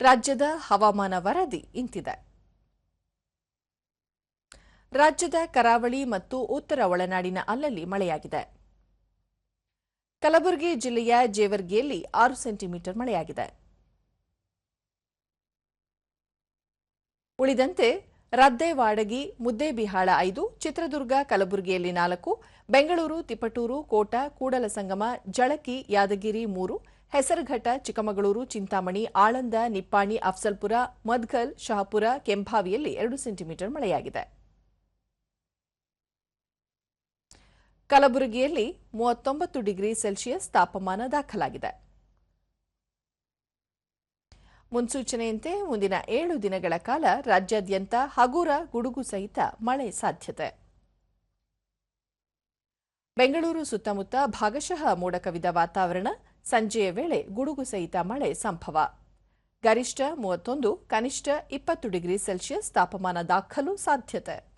ರಾಜ್ಯದ ಹವಾಮಾನ ವರದಿ ಇಂತಿದೆ. ರಾಜ್ಯದ ಕರಾವಳಿ ಮತ್ತು ಉತ್ತರ ಒಳನಾಡಿನ ಅಲ್ಲಲ್ಲಿ ಮಳೆಯಾಗಿದೆ. ಕಲಬುರಗಿ ಜಿಲ್ಲೆಯ ಜೇವರ್ಗಿಯಲ್ಲಿ ಆರು ಸೆಂಟಿಮೀಟರ್ ಮಳೆಯಾಗಿದೆ. ಉಳಿದಂತೆ ರದ್ದೇವಾಡಗಿ ಮುದ್ದೇಬಿಹಾಳ ಐದು, ಚಿತ್ರದುರ್ಗ, ಕಲಬುರಗಿಯಲ್ಲಿ ನಾಲ್ಕು, ಬೆಂಗಳೂರು, ತಿಪಟೂರು, ಕೋಟ, ಕೂಡಲಸಂಗಮ, ಜಳಕಿ, ಯಾದಗಿರಿ ಮೂರು ಹೆಸರಘಟ್ಟ, ಚಿಕ್ಕಮಗಳೂರು, ಚಿಂತಾಮಣಿ, ಆಳಂದ, ನಿಪ್ಪಾಣಿ, ಅಫ್ಸಲ್ಪುರ, ಮದ್ಗಲ್, ಶಹಾಪುರ, ಕೆಂಭಾವಿಯಲ್ಲಿ ಎರಡು ಸೆಂಟಿಮೀಟರ್ ಮಳೆಯಾಗಿದೆ. ಕಲಬುರಗಿಯಲ್ಲಿ ಮೂವತ್ತೊಂಬತ್ತು ಡಿಗ್ರಿ ಸೆಲ್ಸಿಯಸ್ ತಾಪಮಾನ ದಾಖಲಾಗಿದೆ. ಮುನ್ಸೂಚನೆಯಂತೆ ಮುಂದಿನ ಏಳು ದಿನಗಳ ಕಾಲ ರಾಜ್ಯಾದ್ಯಂತ ಹಗುರ, ಗುಡುಗು ಸಹಿತ ಮಳೆ ಸಾಧ್ಯತೆ. ಬೆಂಗಳೂರು ಸುತ್ತಮುತ್ತ ಭಾಗಶಃ ಮೋಡ ಕವಿದ ವಾತಾವರಣ. ಸಂಜೆಯ ವೇಳೆ ಗುಡುಗು ಸಹಿತ ಮಳೆ ಸಂಭವ. ಗರಿಷ್ಠ ಮೂವತ್ತೊಂದು, ಕನಿಷ್ಠ ಇಪ್ಪತ್ತು ಡಿಗ್ರಿ ಸೆಲ್ಸಿಯಸ್ ತಾಪಮಾನ ದಾಖಲು ಸಾಧ್ಯತೆ.